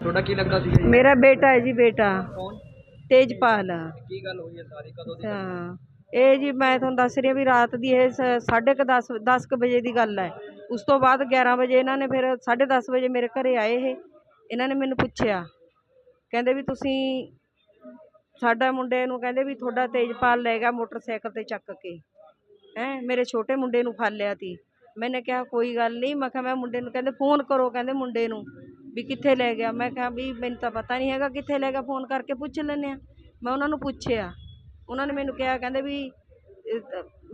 ਤੁਹਾਡਾ ਕੀ ਲੱਗਦਾ ਸੀ? ਮੇਰਾ ਬੇਟਾ ਹੈ ਜੀ ਬੇਟਾ। ਕੌਣ? ਤੇਜਪਾਲ। ਕੀ ਗੱਲ ਹੋਈ ਹੈ ਸਾਰੀ? ਕਦੋਂ ਦੀ ਹਾਂ ਇਹ ਜੀ ਮੈਂ ਤੁਹਾਨੂੰ ਦੱਸ ਰਹੀ ਹਾਂ ਵੀ ਰਾਤ ਦੀ ਇਹ ਸ- ਸਾਢੇ ਕੁ ਦਸ ਦਸ ਕੁ ਵਜੇ ਦੀ ਗੱਲ ਹੈ। ਉਸ ਤੋਂ ਬਾਅਦ 11 ਵਜੇ ਇਹਨਾਂ ਨੇ ਫਿਰ ਸਾਢੇ ਦਸ ਵਜੇ ਮੇਰੇ ਘਰੇ ਆਏ ਇਹ। ਇਹਨਾਂ ਨੇ ਮੈਨੂੰ ਪੁੱਛਿਆ। ਕਹਿੰਦੇ ਵੀ ਤੁਸੀਂ ਸਾਡਾ ਮੁੰਡੇ ਨੂੰ ਕਹਿੰਦੇ ਵੀ ਤੁਹਾਡਾ ਤੇਜਪਾਲ ਲੈ ਗਿਆ ਮੋਟਰਸਾਈਕਲ ਤੇ ਚੱਕ ਕੇ। ਹੈਂ ਮੇਰੇ ਛੋਟੇ ਮੁੰਡੇ ਨੂੰ ਫੜ ਲਿਆ ਤੀ। ਮੈंने ਕਿਹਾ ਕੋਈ ਗੱਲ ਨਹੀਂ। ਮੈਂ ਕਿਹਾ ਮੈਂ ਮੁੰਡੇ ਨੂੰ ਕਹਿੰਦੇ ਫੋਨ ਕਰੋ ਕਹਿੰਦੇ ਮੁੰਡੇ ਨੂੰ। ਵੀ ਕਿੱਥੇ ਲੈ ਗਿਆ? ਮੈਂ ਕਿਹਾ ਵੀ ਮੈਨੂੰ ਤਾਂ ਪਤਾ ਨਹੀਂ ਹੈਗਾ ਕਿੱਥੇ ਲੈ ਗਿਆ। ਫੋਨ ਕਰਕੇ ਪੁੱਛ ਲੈਂਦੇ ਆ ਮੈਂ ਉਹਨਾਂ ਨੂੰ ਪੁੱਛਿਆ। ਉਹਨਾਂ ਨੇ ਮੈਨੂੰ ਕਿਹਾ, ਕਹਿੰਦੇ ਵੀ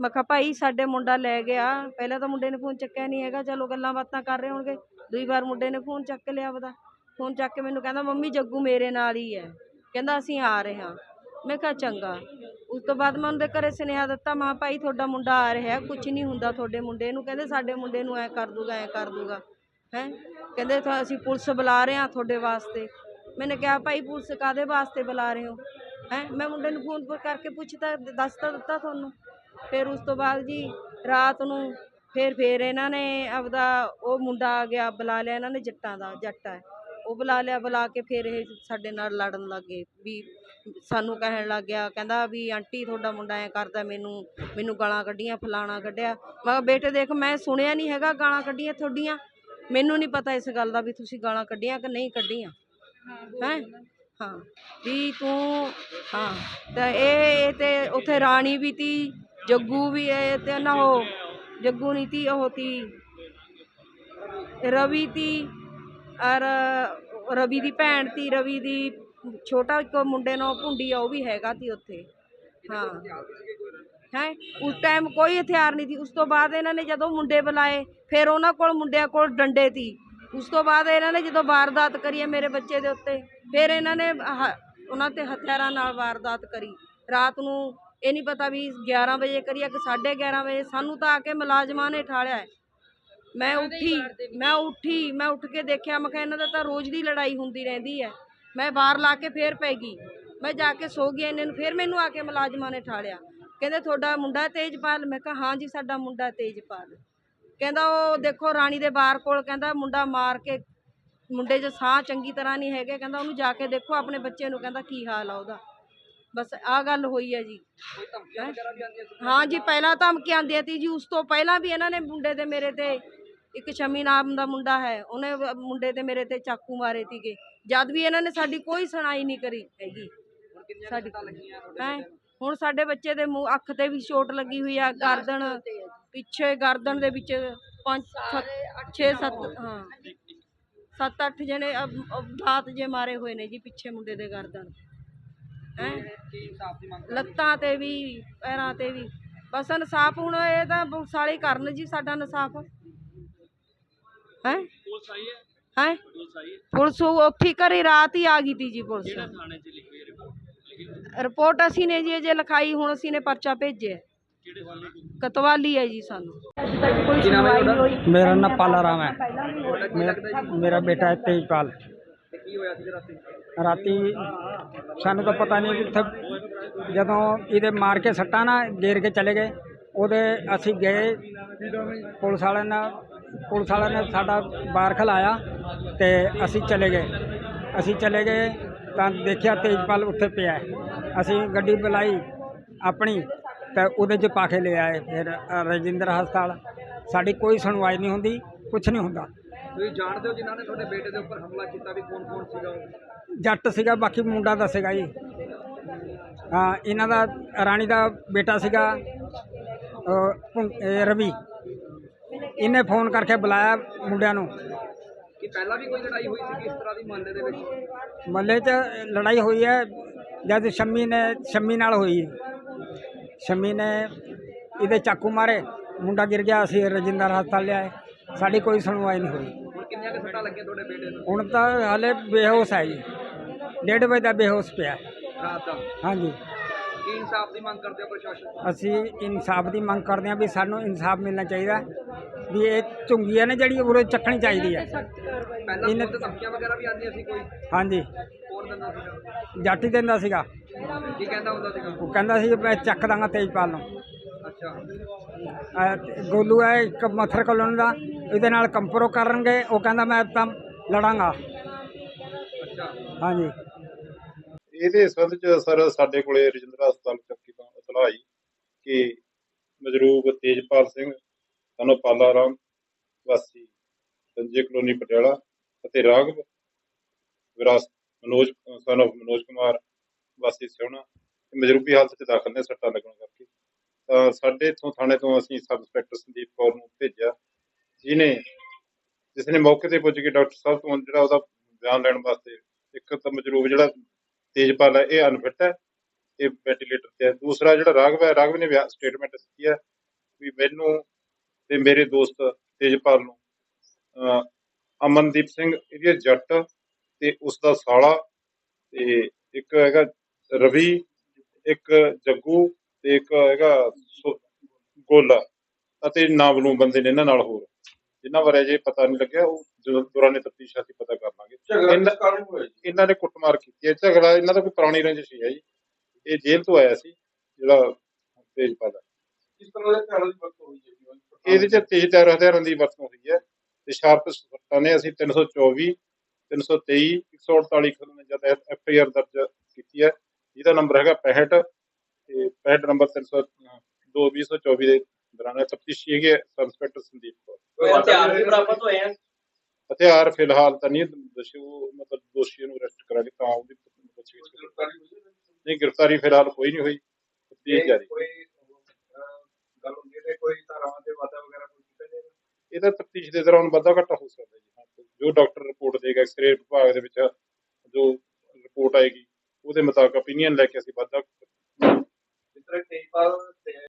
ਮੈਂ ਕਿਹਾ, ਭਾਈ, ਸਾਡੇ ਮੁੰਡਾ ਲੈ ਗਿਆ। ਪਹਿਲਾਂ ਤਾਂ ਮੁੰਡੇ ਨੇ ਫੋਨ ਚੱਕਿਆ ਨਹੀਂ ਹੈਗਾ। ਚਲੋ ਗੱਲਾਂ ਬਾਤਾਂ ਕਰ ਰਹੇ ਹੋਣਗੇ। ਦੂਈ ਵਾਰ ਮੁੰਡੇ ਨੇ ਫੋਨ ਚੱਕ ਲਿਆ ਉਹਦਾ ਫੋਨ ਚੱਕ ਕੇ ਮੈਨੂੰ ਕਹਿੰਦਾ, ਮੰਮੀ, ਜੱਗੂ ਮੇਰੇ ਨਾਲ ਹੀ ਹੈ। ਕਹਿੰਦਾ, ਅਸੀਂ ਆ ਰਹੇ ਹਾਂ। ਮੈਂ ਕਿਹਾ, ਚੰਗਾ। ਉਸ ਤੋਂ ਬਾਅਦ ਮੈਂ ਉਹਦੇ ਘਰੇ ਸੁਨੇਹਾ ਦਿੱਤਾ, ਮਾਂ, ਭਾਈ, ਤੁਹਾਡਾ ਮੁੰਡਾ ਆ ਰਿਹਾ। ਕੁਝ ਨਹੀਂ ਹੁੰਦਾ ਤੁਹਾਡੇ ਮੁੰਡੇ ਨੂੰ। ਕਹਿੰਦੇ, ਸਾਡੇ ਮੁੰਡੇ ਨੂੰ ਐ ਕਰ ਦੂਗਾ, ਐ ਕਰ ਦੂਗਾ। ਹੈ। ਕਹਿੰਦੇ ਤਾਂ ਅਸੀਂ ਪੁਲਿਸ ਬੁਲਾ ਰਹੇ ਹਾਂ ਤੁਹਾਡੇ ਵਾਸਤੇ। ਮੈਨੇ ਕਿਹਾ, ਭਾਈ, ਪੁਲਿਸ ਕਾਦੇ ਵਾਸਤੇ ਬੁਲਾ ਰਹੇ ਹੋ? ਹੈ, ਮੈਂ ਮੁੰਡੇ ਨੂੰ ਫੋਨ ਪਰ ਕਰਕੇ ਪੁੱਛਤਾ ਦੱਸ ਤਾਂ ਦਿੱਤਾ ਤੁਹਾਨੂੰ। ਫਿਰ ਉਸ ਤੋਂ ਬਾਅਦ ਜੀ ਰਾਤ ਨੂੰ ਫਿਰ ਫਿਰ ਇਹਨਾਂ ਨੇ ਆਪਦਾ ਉਹ ਮੁੰਡਾ ਆ ਗਿਆ, ਬੁਲਾ ਲਿਆ ਇਹਨਾਂ ਨੇ ਜੱਟਾਂ ਦਾ, ਜੱਟ ਹੈ। ਉਹ ਬੁਲਾ ਲਿਆ, ਬੁਲਾ ਕੇ ਫਿਰ ਇਹ ਸਾਡੇ ਨਾਲ ਲੜਨ ਲੱਗੇ ਵੀ ਸਾਨੂੰ ਕਹਿਣ ਲੱਗ ਗਿਆ, ਕਹਿੰਦਾ ਵੀ ਆਂਟੀ ਤੁਹਾਡਾ ਮੁੰਡਾ ਐ ਕਰਦਾ, ਮੈਨੂੰ ਮੈਨੂੰ ਗਾਲਾਂ ਕੱਢੀਆਂ, ਫਲਾਣਾ ਕੱਢਿਆ। ਮੈਂ ਕਿਹਾ, ਬੇਟੇ, ਦੇਖ, ਮੈਂ ਸੁਣਿਆ ਨਹੀਂ ਹੈਗਾ ਗਾਲਾਂ ਕੱਢੀਆਂ ਤੁਹਾਡੀਆਂ। ਮੈਨੂੰ ਨਹੀਂ ਪਤਾ ਇਸ ਗੱਲ ਦਾ ਵੀ ਤੁਸੀਂ ਗਾਲਾਂ ਕੱਢੀਆਂ ਕਿ ਨਹੀਂ ਕੱਢੀਆਂ। ਹੈਂ ਹਾਂ ਵੀ ਤੂੰ ਹਾਂ। ਤਾਂ ਇਹ ਇਹ ਤੇ ਉੱਥੇ ਰਾਣੀ ਵੀ ਤੀ ਜੱਗੂ ਵੀ ਇਹ ਤੇ ਨਾ ਉਹ ਜੱਗੂ ਨਹੀਂ ਤੀ ਉਹ ਤੀ। ਰਵੀ ਤੀ ਔਰ ਰਵੀ ਦੀ ਭੈਣ ਤੀ ਰਵੀ ਦੀ ਛੋਟਾ ਇੱਕ ਮੁੰਡੇ ਨਾਲ ਭੁੰਡੀ ਆ ਉਹ ਵੀ ਹੈਗਾ ਤੀ ਉੱਥੇ। ਹਾਂ। ਹੈ। ਉਸ ਟਾਈਮ ਕੋਈ ਹਥਿਆਰ ਨਹੀਂ ਸੀ। ਉਸ ਤੋਂ ਬਾਅਦ ਇਹਨਾਂ ਨੇ ਜਦੋਂ ਮੁੰਡੇ ਬੁਲਾਏ ਫਿਰ ਉਹਨਾਂ ਕੋਲ ਮੁੰਡਿਆਂ ਕੋਲ ਡੰਡੇ ਸੀ। ਉਸ ਤੋਂ ਬਾਅਦ ਇਹਨਾਂ ਨੇ ਜਦੋਂ ਵਾਰਦਾਤ ਕਰੀ ਹੈ ਮੇਰੇ ਬੱਚੇ ਦੇ ਉੱਤੇ ਫਿਰ ਇਹਨਾਂ ਨੇ ਆਹ ਉਹਨਾਂ ਤੇ ਹਥਿਆਰਾਂ ਨਾਲ ਵਾਰਦਾਤ ਕਰੀ। ਰਾਤ ਨੂੰ ਇਹ ਨਹੀਂ ਪਤਾ ਵੀ 11 ਵਜੇ ਕਰੀ ਆ ਕਿ 11:30 ਵਜੇ। ਸਾਨੂੰ ਤਾਂ ਆ ਕੇ ਮੁਲਾਜ਼ਮਾਂ ਨੇ ਠਾਲਿਆ ਹੈ। ਮੈਂ ਉੱਠੀ ਮੈਂ ਉੱਠੀ ਮੈਂ ਉੱਠ ਕੇ ਦੇਖਿਆ ਮੈਂ ਕਿਹਾ ਇਹਨਾਂ ਦਾ ਤਾਂ ਰੋਜ਼ ਦੀ ਲੜਾਈ ਹੁੰਦੀ ਰਹਿੰਦੀ ਹੈ। ਮੈਂ ਬਾਹਰ ਲਾ ਕੇ ਫੇਰ ਪੈ ਗਈ। ਮੈਂ ਜਾ ਕੇ ਸੋ ਗਈ ਇਹਨਾਂ ਨੂੰ ਫੇਰ ਮੈਨੂੰ ਆ ਕੇ ਮੁਲਾਜ਼ਮਾਂ ਨੇ ਠਾਲਿਆ। ਕਹਿੰਦੇ ਤੁਹਾਡਾ ਮੁੰਡਾ ਤੇਜਪਾਲ। ਮੈਂ ਕਿਹਾ ਹਾਂ ਜੀ ਸਾਡਾ ਮੁੰਡਾ ਤੇਜਪਾਲ। ਕਹਿੰਦਾ ਉਹ ਦੇਖੋ ਰਾਣੀ ਦੇ ਬਾਰ ਕੋਲ ਕਹਿੰਦਾ ਮੁੰਡਾ ਮਾਰ ਕੇ ਮੁੰਡੇ 'ਚ ਸਾਹ ਚੰਗੀ ਤਰ੍ਹਾਂ ਨਹੀਂ ਹੈਗੇ। ਕਹਿੰਦਾ ਉਹਨੂੰ ਜਾ ਕੇ ਦੇਖੋ ਆਪਣੇ ਬੱਚੇ ਨੂੰ ਕਹਿੰਦਾ ਕੀ ਹਾਲ ਆ ਉਹਦਾ। ਬਸ ਆ ਗੱਲ ਹੋਈ ਹੈ ਜੀ। ਸੀ? ਹਾਂ ਜੀ ਪਹਿਲਾਂ ਧਮਕੀਆਂ ਆਉਂਦੀਆਂ ਤੀ ਜੀ। ਉਸ ਤੋਂ ਪਹਿਲਾਂ ਵੀ ਇਹਨਾਂ ਨੇ ਮੁੰਡੇ ਤੇ ਮੇਰੇ ਤੇ ਇੱਕ ਸ਼ਮੀ ਨਾਮ ਦਾ ਮੁੰਡਾ ਹੈ ਉਹਨੇ ਮੁੰਡੇ ਤੇ ਮੇਰੇ ਤੇ ਚਾਕੂ ਮਾਰੇ ਤੀਗੇ ਜਦ ਵੀ ਇਹਨਾਂ ਨੇ ਸਾਡੀ ਕੋਈ ਸੁਣਾਈ ਨਹੀਂ ਕਰੀ ਹੈਗੀ। ਸਾਡੀ ਹੈ? ਹੁਣ ਸਾਡੇ ਬੱਚੇ ਦੇ ਮੂੰਹ ਅੱਖ ਤੇ ਵੀ ਚੋਟ ਲੱਗੀ ਹੋਈ ਆ ਗਰਦਨ ਪਿੱਛੇ ਗਰਦਨ ਦੇ ਵਿੱਚ ਪੰਜ ਸੱਤ 6 7 ਹਾਂ। 7 8 ਜਣੇ ਦਾਤ ਜੇ ਮਾਰੇ ਹੋਏ ਨੇ ਜੀ ਪਿੱਛੇ ਮੁੰਡੇ ਦੇ ਗਰਦਨ। ਲੱਤਾਂ ਤੇ ਵੀ ਪੈਰਾਂ ਤੇ ਵੀ। ਬਸ ਇਨਸਾਫ ਹੁਣ ਇਹ ਤਾਂ ਪੁਲਿਸ ਵਾਲੇ ਕਰਨ ਜੀ ਸਾਡਾ ਇਨਸਾਫ। ਹੈ? ਪੁਲਿਸ ਆਈ ਹੈ? ਹੈ? ਪੁਲਿਸ ਆਈ ਹੈ? ਪੁਲਿਸ ਉਹ ਉੱਥੇ ਹੀ ਘਰੇ ਰਾਤ ਹੀ ਆ ਗਈ ਤੀ ਜੀ ਪੁਲਿਸ। ਰਿਪੋਰਟ ਅਸੀਂ ਨੇ ਜੀ ਅਜੇ ਲਿਖਾਈ ਹੁਣ ਅਸੀਂ ਨੇ ਪਰਚਾ ਭੇਜਿਆ। ਕਿਹੜੇ ਵਾਲੇ ਕਤਵਾਲੀ ਹੈ ਜੀ ਸਾਨੂੰ। ਮੇਰਾ ਨਾਮ ਪਾਲਾ ਰਾਮ ਹੈ। ਜੀ ਮੇਰਾ ਬੇਟਾ ਹੈ ਤੇਜਪਾਲ। ਤੇ ਕੀ ਹੋਇਆ ਸੀ ਰਾਤੀ? ਰਾਤੀ ਸਾਨੂੰ ਤਾਂ ਪਤਾ ਨਹੀਂ ਕਿ ਇੱਥੇ ਜਦੋਂ ਇਹਦੇ ਮਾਰ ਕੇ ਸੱਟਾਂ ਨਾ ਗੇਰ ਕੇ ਚਲੇ ਗਏ ਉਹਦੇ ਅਸੀਂ ਗਏ ਪੁਲਿਸ ਵਾਲਿਆਂ ਨੇ ਪੁਲਿਸ ਵਾਲਿਆਂ ਨੇ ਸਾਡਾ ਬਾਰ ਖਲਾਇਆ ਤੇ ਅਸੀਂ ਚਲੇ ਗਏ। ਅਸੀਂ ਚਲੇ ਗਏ ਤਾਂ ਦੇਖਿਆ ਤੇਜਪਾਲ ਉੱਥੇ ਪਿਆ ਹੈ। ਅਸੀਂ ਗੱਡੀ ਬੁਲਾਈ ਆਪਣੀ ਤੇ ਉਹਦੇ 'ਚ ਪਾ ਕੇ ਲੈ ਆਏ ਫਿਰ ਰਜਿੰਦਰ ਹਸਪਤਾਲ। ਸਾਡੀ ਕੋਈ ਸੁਣਵਾਈ ਨਹੀਂ ਹੁੰਦੀ ਕੁਝ ਨਹੀਂ ਹੁੰਦਾ। ਤੁਸੀਂ ਜਾਣਦੇ ਹੋ ਜਿਨ੍ਹਾਂ ਨੇ ਤੁਹਾਡੇ ਬੇਟੇ ਦੇ ਉੱਪਰ ਹਮਲਾ ਕੀਤਾ ਵੀ ਕੌਣ ਕੌਣ ਸੀਗਾ ਉਹ? ਜੱਟ ਸੀਗਾ ਬਾਕੀ ਮੁੰਡਾ ਦੱਸੇਗਾ ਜੀ। ਹਾਂ ਇਹਨਾਂ ਦਾ ਰਾਣੀ ਦਾ ਬੇਟਾ ਸੀਗਾ ਅਹ, ਭੁੰ- ਇਹ ਰਵੀ। ਇਹਨੇ ਫੋਨ ਕਰਕੇ ਬੁਲਾਇਆ ਮੁੰਡਿਆਂ ਨੂੰ। ਕਿ ਪਹਿਲਾਂ ਵੀ ਕੋਈ ਲੜਾਈ ਹੋਈ ਸੀ ਇਸ ਤਰ੍ਹਾਂ ਦੀ ਮਹੱਲੇ ਦੇ ਵਿੱਚ? ਮੱਲੇ 'ਚ ਲੜਾਈ ਹੋਈ ਹੈ ਜਦ ਸ਼ੰਮੀ ਨੇ ਸ਼ੰਮੀ ਨਾਲ ਹੋਈ। ਸ਼ੰਮੀ ਨੇ ਇਹਦੇ ਚਾਕੂ ਮਾਰੇ ਮੁੰਡਾ ਗਿਰ ਗਿਆ ਅਸੀਂ ਰਜਿੰਦਰ ਹਸਪਤਾਲ ਲਿਆਏ। ਸਾਡੀ ਕੋਈ ਸੁਣਵਾਈ ਨਹੀਂ ਹੋਈ। ਹੁਣ ਕਿੰਨੀਆਂ ਕੁ ਸੱਟਾਂ ਲੱਗੀਆਂ ਤੁਹਾਡੇ ਬੇਟੇ ਨੂੰ? ਹੁਣ ਤਾਂ ਹਾਲੇ ਬੇਹੋਸ਼ ਹੈ ਜੀ। ਡੇਢ ਵਜੇ ਦਾ ਬੇਹੋਸ਼ ਪਿਆ। ਰਾਤ ਦਾ? ਹਾਂਜੀ। ਕੀ ਇਨਸਾਫ ਦੀ ਮੰਗ ਕਰਦੇ ਹੋ ਪ੍ਰਸ਼ਾਸਨ ਤੋਂ? ਅਸੀਂ ਇਨਸਾਫ ਦੀ ਮੰਗ ਕਰਦੇ ਹਾਂ ਵੀ ਸਾਨੂੰ ਇਨਸਾਫ ਮਿਲਣਾ ਚਾਹੀਦਾ। ਵੀ ਇਹ ਝੁੰਗੀਆਂ ਨੇ ਜਿਹੜੀ ਉਹ ਚੱਕਣੀ ਚਾਹੀਦੀ ਹੈ। ਪਹਿਲਾਂ ਇਹਨੇ- ਧਮਕੀਆਂ ਵਗੈਰਾ ਵੀ ਆਉਂਦੀਆਂ ਸੀ ਕੋਈ? ਹਾਂਜੀ। ਜੱਟ ਹੀ ਦਿੰਦਾ ਸੀਗਾ। ਕੀ ਕਹਿੰਦਾ ਹੁੰਦਾ ਸੀਗਾ? ਉਹ ਕਹਿੰਦਾ ਸੀ ਮੈਂ ਚੱਕ ਦਾਂਗਾ ਤੇਜਪਾਲ ਨੂੰ। ਅੱਛਾ। ਅਹ ਗੋਲੂ ਹੈ ਇੱਕ ਮੱਥਰ ਕਲੋਨ ਦਾ ਇਹਦੇ ਨਾਲ ਕੰਪਰੋ ਕਰਨਗੇ। ਉਹ ਕਹਿੰਦਾ ਮੈਂ ਤਾਂ ਲੜਾਂਗਾ। ਹਾਂਜੀ। ਇਹਦੇ ਸੰਬੰਧ ਚ ਸਰ ਸਾਡੇ ਕੋਲੇ ਰਜਿੰਦਰਾ ਹਸਪਤਾਲ ਚੱਕੀ ਤੋਂ ਇਤਲਾਹ ਆਈ ਕਿ ਮਜਰੂਬ ਤੇਜਪਾਲ ਸਿੰਘ ਸਾਨੂੰ ਪਾਲਾ ਰਾਮ ਵਾਸੀ ਸੰਜੇ ਕਲੋਨੀ ਪਟਿਆਲਾ ਅਤੇ ਰਾਘਵ ਵਾਸੀ ਮਜਰੂਬੀ ਹਾਲਤ 'ਚ ਦਾਖਲ ਨੇ ਸੱਟਾਂ ਲੱਗਣ ਕਰਕੇ। ਤਾਂ ਸਾਡੇ ਇੱਥੋਂ ਥਾਣੇ ਤੋਂ ਅਸੀਂ ਸਬ ਇੰਸਪੈਕਟਰ ਸੰਦੀਪ ਕੌਰ ਨੂੰ ਭੇਜਿਆ ਜਿਨੇ ਜਿਸ ਨੇ ਮੌਕੇ ਤੇ ਪੁੱਜ ਕੇ ਡਾਕਟਰ ਸਾਹਿਬ ਤੋਂ ਜਿਹੜਾ ਉਹਦਾ ਬਿਆਨ ਲੈਣ ਵਾਸਤੇ ਇੱਕ ਤਾਂ ਮਜਰੂਬ ਜਿਹੜਾ ਤੇਜਪਾਲ ਹੈ, ਇਹ ਅਨਫਿਟ ਹੈ, ਇਹ ਵੈਂਟੀਲੇਟਰ ਤੇ ਹੈ। ਦੂਸਰਾ ਜਿਹੜਾ ਰਾਘਵ ਹੈ, ਰਾਘਵ ਨੇ ਸਟੇਟਮੈਂਟ ਦਿੱਤੀ ਹੈ ਵੀ ਮੈਨੂੰ ਤੇ ਮੇਰੇ ਦੋਸਤ ਤੇਜਪਾਲ ਨੂੰ ਅਮਨਦੀਪ ਸਿੰਘ, ਇਹਦੀ ਜੱਟ ਤੇ ਉਸ ਦਾ ਸਾਲਾ ਤੇ ਇੱਕ ਹੈਗਾ ਰਵੀ ਇੱਕ ਜੱਗੂ ਤੇ ਇੱਕ ਹੈਗਾ ਗੋਲਾ ਅਤੇ ਨਾਵਲੂ ਬੰਦੇ ਨੇ ਇਹਨਾਂ ਨਾਲ ਹੋਰ। ਜਿਨ੍ਹਾਂ ਬਾਰੇ ਜੇ ਪਤਾ ਨਹੀਂ ਲੱਗਿਆ ਉਹ ਜਦੋਂ ਦੌਰਾਨੇ ਤਫਤੀਸ਼ ਅਸੀਂ ਪਤਾ ਕਰ ਲਾਂਗੇ। ਇਹਨਾਂ- ਨੇ ਕੁੱਟਮਾਰ ਕੀਤੀ ਹੈ। ਝਗੜਾ ਇਹਨਾਂ ਦਾ ਕੋਈ ਪੁਰਾਣੀ ਰੰਜਿਸ਼ ਹੀ ਹੈ ਜੀ। ਇਹ ਜੇਲ੍ਹ ਤੋਂ ਆਇਆ ਸੀ ਜਿਹੜਾ ਤੇਜਪਾਲ। ਹੈ ਕਿਸ ਤਰ੍ਹਾਂ ਦੇ ਹਥਿਆਰਾਂ ਦੀ ਵਰਤੋਂ ਹੋਈ ਹੈ ਜੀ? ਇਹਦੇ ਚ ਤੇਜ਼ ਤੈਰ ਹਥਿਆਰਾਂ ਦੀ ਵਰਤੋਂ ਹੋਈ ਹੈ ਤੇ ਸ਼ਾਰਪ ਸੱਟਾਂ ਨੇ ਅਸੀਂ 324 323 148 ਖਿਲਾਫ ਜਦ ਐਫ ਆਈ ਆਰ ਦਰਜ ਕੀਤੀ ਹੈ। ਜਿਹਦਾ ਨੰਬਰ ਹੈਗਾ 65 ਤੇ 65 ਨੰਬਰ 300 2 224 ਦੇ ਦੌਰਾਨ ਤਫਤੀਸ਼ੀ ਹੈਗੇ ਸਬ ਇੰਸਪੈਕਟਰ ਸੰਦੀਪ ਕੌਰ। ਹਥਿਆਰ ਵੀ ਬਰਾਮਦ ਹੋਏ ਆ? ਹਥਿਆਰ ਫਿਲਹਾਲ ਤਾਂ ਨਹੀਂ ਦੋਸ਼ੀ ਮਤਲਬ ਦੋਸ਼ੀ ਨੂੰ ਅਰੈਸਟ ਕਰਾਂਗੇ ਤਾਂ ਉਹਦੀ ਪੁੱਛਗਿੱਛ ਨਹੀਂ ਗ੍ਰਿਫਤਾਰੀ ਫਿਲਹਾਲ ਕੋਈ ਨਹੀਂ ਹੋਈ ਤਫਤੀਸ਼ ਜਾਰੀ। ਕੋਈ ਗੱਲ ਹੁੰਦੀ ਹੈ ਕੋਈ ਧਾਰਾਵਾਂ ਦੇ ਵਾਧਾ ਵਗੈਰਾ ਕੋਈ ਕੀਤਾ ਜਾਏਗਾ? ਇਹਦਾ ਤਫਤੀਸ਼ ਦੇ ਦੌਰਾਨ ਵਾਧਾ ਘਾਟਾ ਹੋ ਸਕਦਾ ਜੀ ਹਾਂ। ਜੋ ਡਾਕਟਰ ਰਿਪੋਰਟ ਦੇਗਾ ਐਕਸਰੇ ਵਿਭਾਗ ਦੇ ਵਿੱਚ ਜੋ ਰਿਪੋਰਟ ਆਏਗੀ ਉਹਦੇ ਮੁਤਾਬਕ opinion ਲੈ ਕੇ ਅਸੀਂ